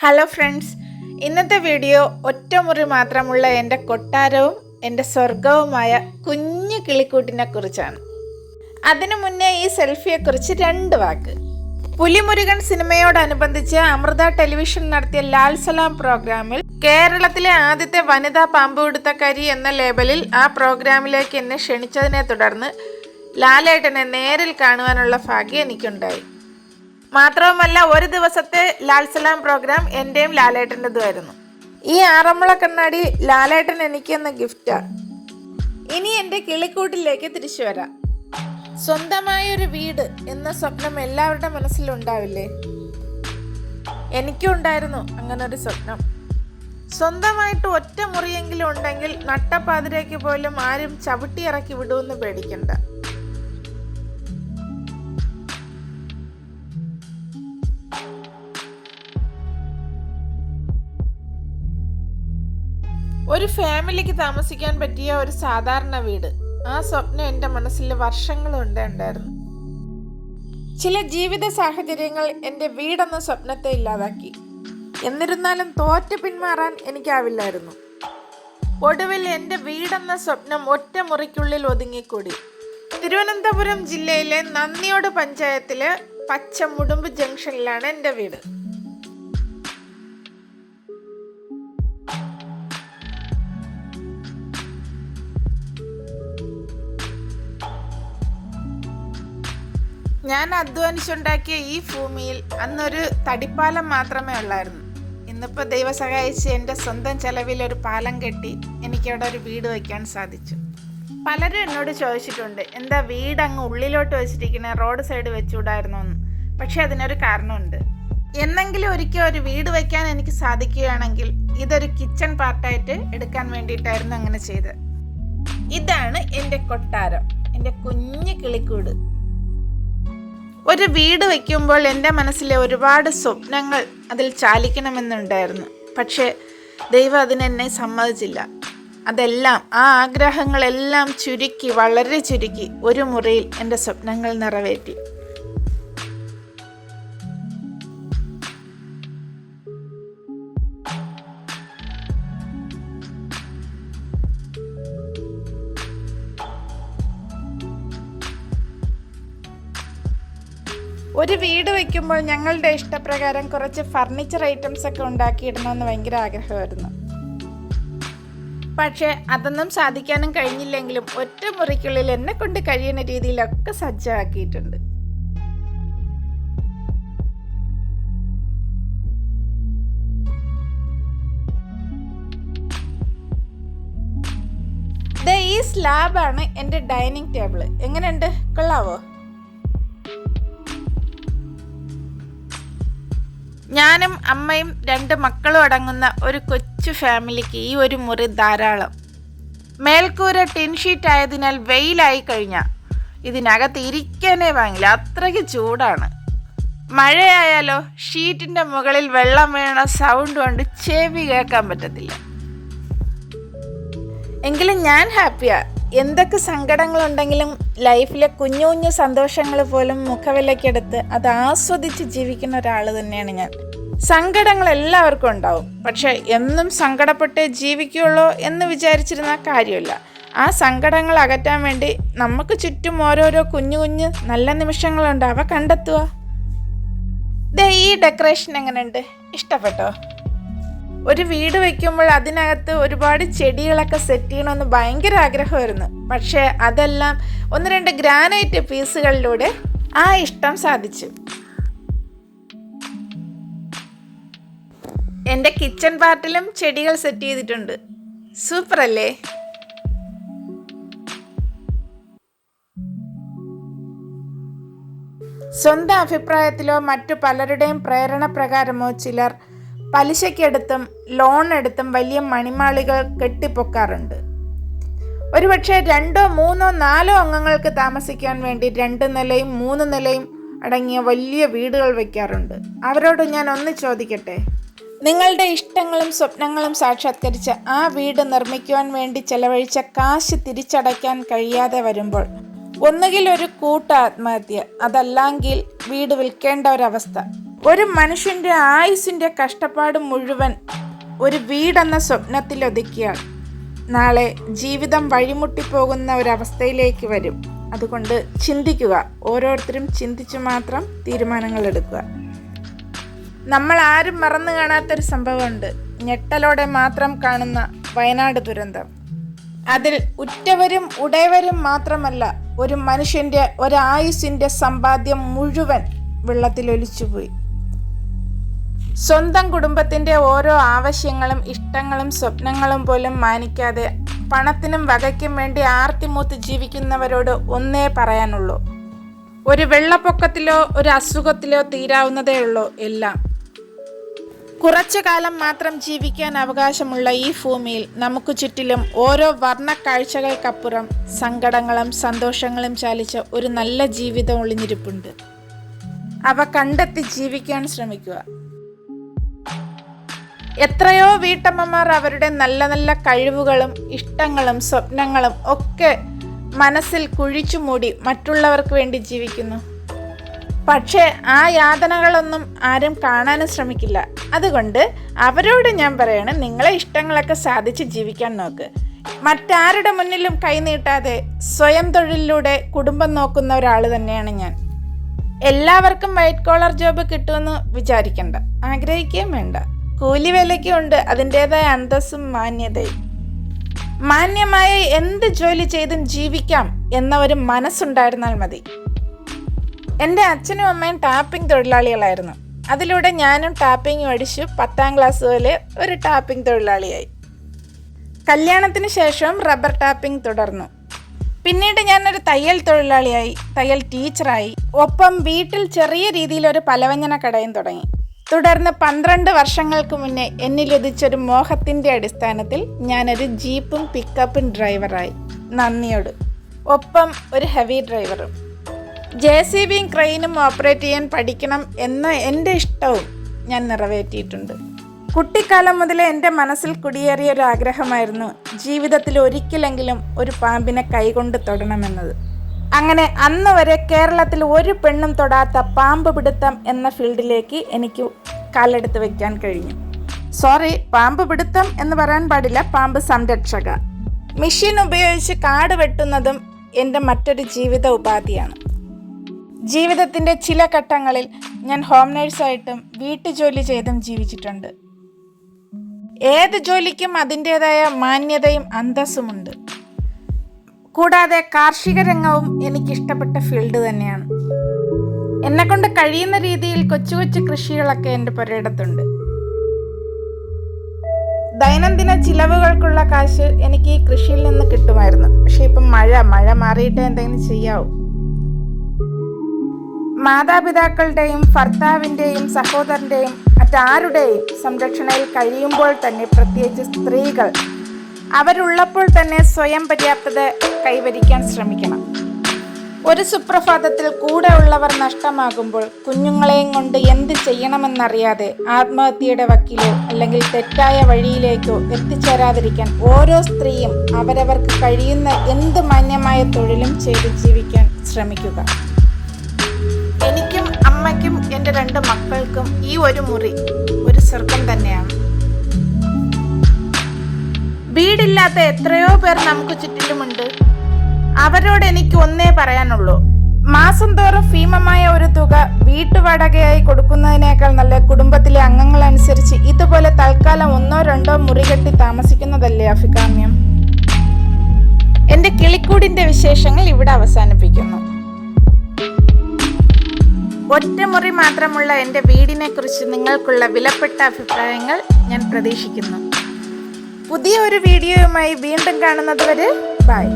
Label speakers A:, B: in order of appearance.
A: Hello friends ഇന്നത്തെ video ഒറ്റമുറി മാത്രമുള്ള എന്റെ കൊട്ടാരവും എന്റെ സ്വർഗവുമായ കുഞ്ഞു കിളിക്കൂട്ടിനെ കുറിച്ചാണ്. അതിനു മുന്നേ ഈ സെൽഫിയെക്കുറിച്ച് രണ്ട് വാക്ക്. പുലിമുരുകൻ സിനിമയോടനുബന്ധിച്ച് അമൃത ടെലിവിഷൻ നടത്തിയ ലാൽ സലാം പ്രോഗ്രാമിൽ കേരളത്തിലെ ആദ്യത്തെ വനിതാ പാമ്പുപിടുത്തക്കാരി എന്ന ലേബലിൽ ആ പ്രോഗ്രാമിലേക്ക് എന്നെ ക്ഷണിച്ചതിനെ തുടർന്ന് ലാലേട്ടനെ നേരിൽ കാണുവാനുള്ള ഭാഗ്യം എനിക്കുണ്ടായി. മാത്രവുമല്ല ഒരു ദിവസത്തെ ലാൽ സലാം പ്രോഗ്രാം എന്റെയും ലാലേട്ടന്റെതുമായിരുന്നു. ഈ ആറന്മുള കണ്ണാടി ലാലേട്ടൻ എനിക്ക് എന്ന ഗിഫ്റ്റാണ് ഇനി എന്റെ കിളിക്കൂട്ടിലേക്ക് തിരിച്ചു വരാം. സ്വന്തമായൊരു വീട് എന്ന സ്വപ്നം എല്ലാവരുടെ മനസ്സിലുണ്ടാവില്ലേ? എനിക്കും ഉണ്ടായിരുന്നു അങ്ങനെ ഒരു സ്വപ്നം. സ്വന്തമായിട്ട് ഒറ്റ മുറിയെങ്കിലും ഉണ്ടെങ്കിൽ നട്ടപ്പാതിരയ്ക്ക് പോലും ആരും ചവിട്ടിയിറക്കി വിടുമെന്ന് പേടിക്കണ്ട. ഒരു ഫാമിലിക്ക് താമസിക്കാൻ പറ്റിയ ഒരു സാധാരണ വീട്. ആ സ്വപ്നം എന്റെ മനസ്സിൽ വർഷങ്ങളുണ്ട് ഉണ്ടായിരുന്നു. ചില ജീവിത സാഹചര്യങ്ങൾ എന്റെ വീടെന്ന സ്വപ്നത്തെ ഇല്ലാതാക്കി. എന്നിരുന്നാലും തോറ്റ് പിന്മാറാൻ എനിക്കാവില്ലായിരുന്നു. ഒടുവിൽ എന്റെ വീടെന്ന സ്വപ്നം ഒറ്റ മുറിക്കുള്ളിൽ ഒതുങ്ങിക്കൂടി. തിരുവനന്തപുരം ജില്ലയിലെ നന്ദിയോട് പഞ്ചായത്തിലെ പച്ചമുടുമ്പ് ജംഗ്ഷനിലാണ് എന്റെ വീട്. ഞാൻ അധ്വാനിച്ചുണ്ടാക്കിയ ഈ ഭൂമിയിൽ അന്നൊരു തടിപ്പാലം മാത്രമേ ഉള്ളായിരുന്നു. ഇന്നിപ്പോൾ ദൈവം സഹായിച്ച് എന്റെ സ്വന്തം ചെലവിൽ ഒരു പാലം കെട്ടി എനിക്കവിടെ ഒരു വീട് വയ്ക്കാൻ സാധിച്ചു. പലരും എന്നോട് ചോദിച്ചിട്ടുണ്ട് എന്താ വീട് അങ്ങ് ഉള്ളിലോട്ട് വെച്ചിരിക്കണേ? റോഡ് സൈഡ് വെച്ചുകൂടായിരുന്നു? എന്ന്. പക്ഷെ അതിനൊരു കാരണമുണ്ട്. എന്നെങ്കിലും ഒരിക്കൽ ഒരു വീട് വയ്ക്കാൻ എനിക്ക് സാധിക്കുകയാണെങ്കിൽ ഇതൊരു കിച്ചൺ പാർട്ടായിട്ട് എടുക്കാൻ വേണ്ടിയിട്ടായിരുന്നു അങ്ങനെ ചെയ്തത്. ഇതാണ് എന്റെ കൊട്ടാരം. എന്റെ കുഞ്ഞു കിളിക്കൂട്. ഒരു വീട് വയ്ക്കുമ്പോൾ എന്റെ മനസ്സിലെ ഒരുപാട് സ്വപ്നങ്ങൾ അതിൽ ചാലിക്കണമെന്നുണ്ടായിരുന്നു. പക്ഷേ ദൈവം അതിനെന്നെ സമ്മതിച്ചില്ല. അതെല്ലാം ആ ആഗ്രഹങ്ങളെല്ലാം ചുരുക്കി വളരെ ചുരുക്കി ഒരു മുറിയിൽ എന്റെ സ്വപ്നങ്ങൾ നിറവേറ്റി. ഒരു വീട് വയ്ക്കുമ്പോൾ ഞങ്ങളുടെ ഇഷ്ടപ്രകാരം കുറച്ച് ഫർണിച്ചർ ഐറ്റംസ് ഒക്കെ ഉണ്ടാക്കിയിടണമെന്ന് ഭയങ്കര ആഗ്രഹമായിരുന്നു. പക്ഷേ അതൊന്നും സാധിക്കാനും കഴിഞ്ഞില്ലെങ്കിലും ഒറ്റ മുറിക്കുള്ളിൽ എന്നെ കൊണ്ട് കഴിയുന്ന രീതിയിലൊക്കെ സജ്ജമാക്കിയിട്ടുണ്ട്. ഈ സ്ലാബാണ് എന്റെ ഡൈനിങ് ടേബിൾ. എങ്ങനെയുണ്ട്? കൊള്ളാവോ? ഞാനും അമ്മയും രണ്ട് മക്കളും അടങ്ങുന്ന ഒരു കൊച്ചു ഫാമിലിക്ക് ഈ ഒരു മുറി ധാരാളം. മേൽക്കൂര ടിൻഷീറ്റ് ആയതിനാൽ വെയിലായി കഴിഞ്ഞാൽ ഇതിനകത്ത് ഇരിക്കാനേ വാങ്ങില്ല അത്രയ്ക്ക് ചൂടാണ്. മഴയായാലോ ഷീറ്റിന്റെ മുകളിൽ വെള്ളം വീണ സൗണ്ട് കൊണ്ട് ചെവി കേൾക്കാൻ പറ്റത്തില്ല. എങ്കിലും ഞാൻ ഹാപ്പിയാ. എന്തൊക്കെ സങ്കടങ്ങളുണ്ടെങ്കിലും ലൈഫിലെ കുഞ്ഞു കുഞ്ഞു സന്തോഷങ്ങൾ പോലും മുഖവിലക്കെടുത്ത് അത് ആസ്വദിച്ച് ജീവിക്കുന്ന ഒരാൾ തന്നെയാണ് ഞാൻ. സങ്കടങ്ങൾ എല്ലാവർക്കും ഉണ്ടാവും. പക്ഷെ എന്നും സങ്കടപ്പെട്ട് ജീവിക്കുള്ളൂ എന്ന് വിചാരിച്ചിരുന്ന കാര്യമില്ല. ആ സങ്കടങ്ങൾ അകറ്റാൻ വേണ്ടി നമുക്ക് ചുറ്റും ഓരോരോ കുഞ്ഞു കുഞ്ഞ് നല്ല നിമിഷങ്ങളുണ്ട്. അവ കണ്ടെത്തുക. ദേ ഈ ഡെക്കറേഷൻ എങ്ങനെയുണ്ട്? ഇഷ്ടപ്പെട്ടോ? ഒരു വീട് വെക്കുമ്പോൾ അതിനകത്ത് ഒരുപാട് ചെടികളൊക്കെ സെറ്റ് ചെയ്യണമെന്ന് ഭയങ്കര ആഗ്രഹമായിരുന്നു. പക്ഷേ അതെല്ലാം ഒന്ന് രണ്ട് ഗ്രാനൈറ്റ് പീസുകളിലൂടെ ആ ഇഷ്ടം സാധിച്ചു. എന്റെ കിച്ചൺ പാർട്ടിലും ചെടികൾ സെറ്റ് ചെയ്തിട്ടുണ്ട്. സൂപ്പർ അല്ലേ സ്വന്തം അഭിപ്രായത്തിലോ മറ്റു പലരുടെയും പ്രേരണ പ്രകാരമോ ചിലർ പലിശയ്ക്കെടുത്തും ലോൺ എടുത്തും വലിയ മണിമാളികൾ കെട്ടിപ്പൊക്കാറുണ്ട്. ഒരുപക്ഷെ രണ്ടോ മൂന്നോ നാലോ അംഗങ്ങൾക്ക് താമസിക്കാൻ വേണ്ടി രണ്ട് നിലയും മൂന്ന് നിലയും അടങ്ങിയ വലിയ വീടുകൾ വയ്ക്കാറുണ്ട്. അവരോട് ഞാൻ ഒന്ന് ചോദിക്കട്ടെ? നിങ്ങളുടെ ഇഷ്ടങ്ങളും സ്വപ്നങ്ങളും സാക്ഷാത്കരിച്ച് ആ വീട് നിർമ്മിക്കുവാൻ വേണ്ടി ചെലവഴിച്ച കാശ് തിരിച്ചടയ്ക്കാൻ കഴിയാതെ വരുമ്പോൾ ഒന്നുകിൽ ഒരു കൂട്ട ആത്മഹത്യ അതല്ലെങ്കിൽ വീട് വിൽക്കേണ്ട ഒരവസ്ഥ. ഒരു മനുഷ്യന്റെ ആയുസിന്റെ കഷ്ടപ്പാട് മുഴുവൻ ഒരു വീടെന്ന സ്വപ്നത്തിൽ ഒതുക്കിയാൽ നാളെ ജീവിതം വഴിമുട്ടിപ്പോകുന്ന ഒരവസ്ഥയിലേക്ക് വരും. അതുകൊണ്ട് ചിന്തിക്കുക. ഓരോരുത്തരും ചിന്തിച്ചു മാത്രം തീരുമാനങ്ങൾ എടുക്കുക. നമ്മൾ ആരും മറന്നു കാണാത്തൊരു സംഭവമുണ്ട്. ഞെട്ടലോടെ മാത്രം കാണുന്ന വയനാട് ദുരന്തം. അതിൽ ഉറ്റവരും ഉടയവരും മാത്രമല്ല ഒരു മനുഷ്യന്റെ ഒരായുസിന്റെ സമ്പാദ്യം മുഴുവൻ വെള്ളത്തിലൊലിച്ചുപോയി സ്വന്തം കുടുംബത്തിന്റെ ഓരോ ആവശ്യങ്ങളും ഇഷ്ടങ്ങളും സ്വപ്നങ്ങളും പോലും മാനിക്കാതെ പണത്തിനും വകയ്ക്കും വേണ്ടി ആർത്തിമൂത്ത് ജീവിക്കുന്നവരോട് ഒന്നേ പറയാനുള്ളൂ. ഒരു വെള്ളപ്പൊക്കത്തിലോ ഒരു അസുഖത്തിലോ തീരാവുന്നതേ ഉള്ളൂ എല്ലാം. കുറച്ചു കാലം മാത്രം ജീവിക്കാൻ അവകാശമുള്ള ഈ ഭൂമിയിൽ നമുക്ക് ചുറ്റിലും ഓരോ വർണ കാഴ്ചകൾക്കപ്പുറം സങ്കടങ്ങളും സന്തോഷങ്ങളും ചാലിച്ച ഒരു നല്ല ജീവിതം ഒളിഞ്ഞിരിപ്പുണ്ട്. അവ കണ്ടെത്തി ജീവിക്കാൻ ശ്രമിക്കുക. എത്രയോ വീട്ടമ്മമാർ അവരുടെ നല്ല നല്ല കഴിവുകളും ഇഷ്ടങ്ങളും സ്വപ്നങ്ങളും ഒക്കെ മനസ്സിൽ കുഴിച്ചു മൂടി മറ്റുള്ളവർക്ക് വേണ്ടി ജീവിക്കുന്നു. പക്ഷേ ആ യാതനകളൊന്നും ആരും കാണാനും ശ്രമിക്കില്ല. അതുകൊണ്ട് അവരോട് ഞാൻ പറയാണ് നിങ്ങളെ ഇഷ്ടങ്ങളൊക്കെ സാധിച്ച് ജീവിക്കാൻ നോക്ക്. മറ്റാരുടെ മുന്നിലും കൈനീട്ടാതെ സ്വയം തൊഴിലിലൂടെ കുടുംബം നോക്കുന്ന ഒരാൾ തന്നെയാണ് ഞാൻ. എല്ലാവർക്കും വൈറ്റ് കോളർ ജോബ് കിട്ടുമെന്ന് വിചാരിക്കണ്ട. ആഗ്രഹിക്കുകയും വേണ്ട. കൂലി വിലയ്ക്കും ഉണ്ട് അതിന്റെതായ അന്തസ്സും മാന്യതയും. മാന്യമായ എന്ത് ജോലി ചെയ്തും ജീവിക്കാം എന്ന ഒരു മനസ്സുണ്ടായിരുന്നാൽ മതി. എന്റെ അച്ഛനും അമ്മയും ടാപ്പിംഗ് തൊഴിലാളികളായിരുന്നു. അതിലൂടെ ഞാനും ടാപ്പിംഗ് പഠിച്ചു പത്താം ക്ലാസ് പോലെ ഒരു ടാപ്പിംഗ് തൊഴിലാളിയായി. കല്യാണത്തിന് ശേഷം റബ്ബർ ടാപ്പിംഗ് തുടർന്നു. പിന്നീട് ഞാനൊരു തയ്യൽ തൊഴിലാളിയായി തയ്യൽ ടീച്ചറായി. ഒപ്പം വീട്ടിൽ ചെറിയ രീതിയിലൊരു പലവ്യഞ്ജന കടയും തുടങ്ങി. തുടർന്ന് പന്ത്രണ്ട് വർഷങ്ങൾക്ക് മുന്നേ എന്നിൽ ഉദിച്ചൊരു മോഹത്തിന്റെ അടിസ്ഥാനത്തിൽ ഞാനൊരു ജീപ്പും പിക്കപ്പും ഡ്രൈവറായി. നന്ദിയോട്. ഒപ്പം ഒരു ഹെവി ഡ്രൈവറും. ജെ സി ബിയും ക്രെയിനും ഓപ്പറേറ്റ് ചെയ്യാൻ പഠിക്കണം എന്ന എന്റെ ഇഷ്ടവും ഞാൻ നിറവേറ്റിയിട്ടുണ്ട്. കുട്ടിക്കാലം മുതലേ എന്റെ മനസ്സിൽ കുടിയേറിയ ഒരു ആഗ്രഹമായിരുന്നു ജീവിതത്തിൽ ഒരിക്കലെങ്കിലും ഒരു പാമ്പിനെ കൈകൊണ്ട് തൊടണമെന്നത്. അങ്ങനെ അന്ന് വരെ കേരളത്തിൽ ഒരു പെണ്ണും തൊടാത്ത പാമ്പ് പിടുത്തം എന്ന ഫീൽഡിലേക്ക് എനിക്ക് കാലെടുത്ത് വയ്ക്കാൻ കഴിഞ്ഞു. സോറി പാമ്പ് പിടുത്തം എന്ന് പറയാൻ പാടില്ല പാമ്പ് സംരക്ഷക. മെഷീൻ ഉപയോഗിച്ച് കാട് വെട്ടുന്നതും എന്റെ മറ്റൊരു ജീവിത ഉപാധിയാണ്. ജീവിതത്തിന്റെ ചില ഘട്ടങ്ങളിൽ ഞാൻ ഹോം നേഴ്സായിട്ടും വീട്ടുജോലി ചെയ്തും ജീവിച്ചിട്ടുണ്ട്. ഏത് ജോലിക്കും അതിന്റെതായ മാന്യതയും അന്തസ്സുമുണ്ട്. കൂടാതെ കാർഷിക രംഗവും എനിക്കിഷ്ടപ്പെട്ട ഫീൽഡ് തന്നെയാണ്. എന്നെക്കൊണ്ട് കഴിയുന്ന രീതിയിൽ കൊച്ചു കൊച്ചു കൃഷികളൊക്കെ എന്റെ പുരയിടത്തുണ്ട്. ദൈനംദിന ചിലവുകൾക്കുള്ള കാശ് എനിക്ക് ഈ കൃഷിയിൽ നിന്ന് കിട്ടുമായിരുന്നു. പക്ഷെ ഇപ്പം മഴ മഴ മാറിയിട്ട് എന്തെങ്കിലും ചെയ്യാവൂ. മാതാപിതാക്കളുടെയും ഭർത്താവിന്റെയും സഹോദരന്റെയും മറ്റാരുടെയും സംരക്ഷണയിൽ കഴിയുമ്പോൾ തന്നെ പ്രത്യേകിച്ച് സ്ത്രീകൾ അവരുള്ളപ്പോൾ തന്നെ സ്വയം പര്യാപ്തത കൈവരിക്കാൻ ശ്രമിക്കണം. ഒരു സുപ്രഭാതത്തിൽ കൂടെ ഉള്ളവർ നഷ്ടമാകുമ്പോൾ കുഞ്ഞുങ്ങളെയും കൊണ്ട് എന്ത് ചെയ്യണമെന്നറിയാതെ ആത്മഹത്യയുടെ വക്കിലോ അല്ലെങ്കിൽ തെറ്റായ വഴിയിലേക്കോ എത്തിച്ചേരാതിരിക്കാൻ ഓരോ സ്ത്രീയും അവരവർക്ക് കഴിയുന്ന എന്ത് മാന്യമായ തൊഴിലും ചെയ്ത് ജീവിക്കാൻ ശ്രമിക്കുക. അമ്മയ്ക്കും എന്റെ രണ്ട് മക്കൾക്കും ഈ ഒരു മുറി ഒരു സ്വർഗം തന്നെയാണ്. വീടില്ലാത്ത എത്രയോ പേർ നമുക്ക് ചുറ്റിലുമുണ്ട്. അവരോട് എനിക്ക് ഒന്നേ പറയാനുള്ളൂ. മാസം തോറും ഭീമമായ ഒരു തുക വീട്ടുവാടകയായി കൊടുക്കുന്നതിനേക്കാൾ നല്ല കുടുംബത്തിലെ അംഗങ്ങൾ അനുസരിച്ച് ഇതുപോലെ തൽക്കാലം ഒന്നോ രണ്ടോ മുറി കെട്ടി താമസിക്കുന്നതല്ലേ അഭികാമ്യം? എന്റെ കിളിക്കൂടിന്റെ വിശേഷങ്ങൾ ഇവിടെ അവസാനിപ്പിക്കുന്നു. ഒറ്റമുറി മാത്രമുള്ള എന്റെ വീടിനെ കുറിച്ച് നിങ്ങൾക്കുള്ള വിലപ്പെട്ട അഭിപ്രായങ്ങൾ ഞാൻ പ്രതീക്ഷിക്കുന്നു. പുതിയ ഒരു വീഡിയോയുമായി വീണ്ടും കാണുന്നത് വരെ ബൈ.